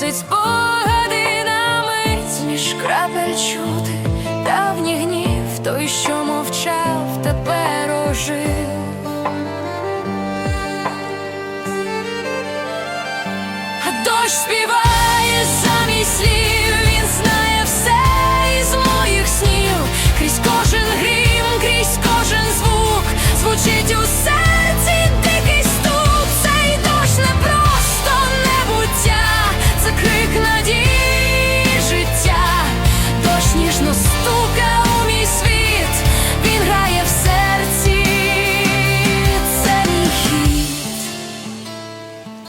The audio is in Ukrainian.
Носить спогади на мить між крапель чути давні гнів, той, що мовчав, тепер ожив. А дощ спів